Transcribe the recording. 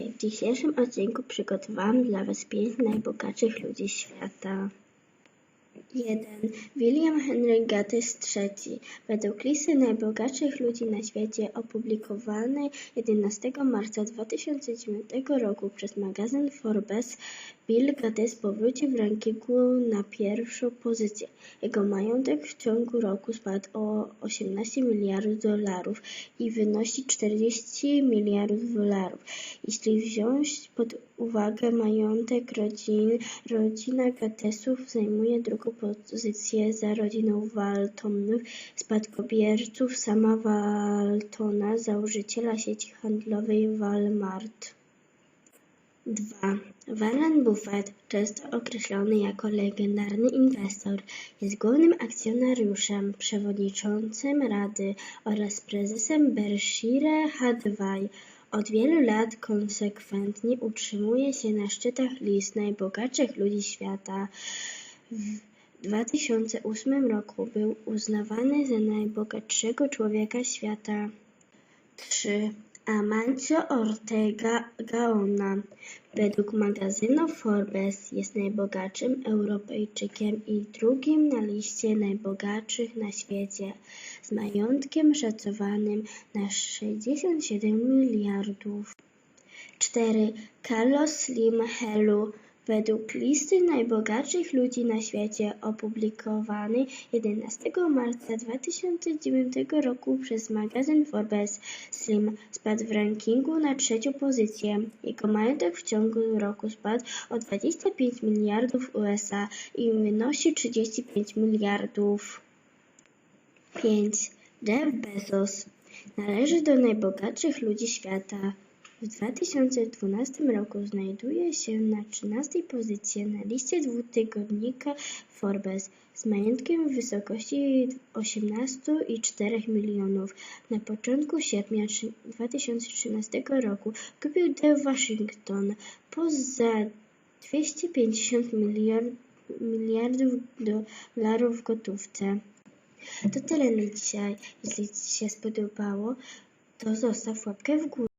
W dzisiejszym odcinku przygotowałam dla Was pięć najbogatszych ludzi świata. 1. William Henry Gates III. Według listy najbogatszych ludzi na świecie opublikowanej 11 marca 2009 roku przez magazyn Forbes, Bill Gates powrócił w rankingu na pierwszą pozycję. Jego majątek w ciągu roku spadł o 18 miliardów dolarów i wynosi 40 miliardów dolarów. Jeśli wziąć pod uwagę majątek rodziny, rodzina Gatesów zajmuje drugą pozycję za rodziną Waltonów, spadkobierców sama Waltona, założyciela sieci handlowej Walmart. 2. Warren Buffett, często określony jako legendarny inwestor, jest głównym akcjonariuszem, przewodniczącym rady oraz prezesem Berkshire Hathaway. Od wielu lat konsekwentnie utrzymuje się na szczytach list najbogatszych ludzi świata. W 2008 roku był uznawany za najbogatszego człowieka świata. 3. Amancio Ortega Gaona według magazynu Forbes jest najbogatszym Europejczykiem i drugim na liście najbogatszych na świecie, z majątkiem szacowanym na 67 miliardów. 4. Carlos Slim Helu według listy najbogatszych ludzi na świecie opublikowanej 11 marca 2009 roku przez magazyn Forbes, Slim spadł w rankingu na trzecią pozycję. Jego majątek w ciągu roku spadł o 25 miliardów USA i wynosi 35 miliardów. 5. Jeff Bezos należy do najbogatszych ludzi świata. W 2012 roku znajduje się na 13 pozycji na liście dwutygodnika Forbes z majątkiem w wysokości 18,4 milionów. Na początku sierpnia 2013 roku kupił The Washington Post za 250 miliard, miliardów dolarów w gotówce. To tyle na dzisiaj. Jeśli Ci się spodobało, to zostaw łapkę w górę.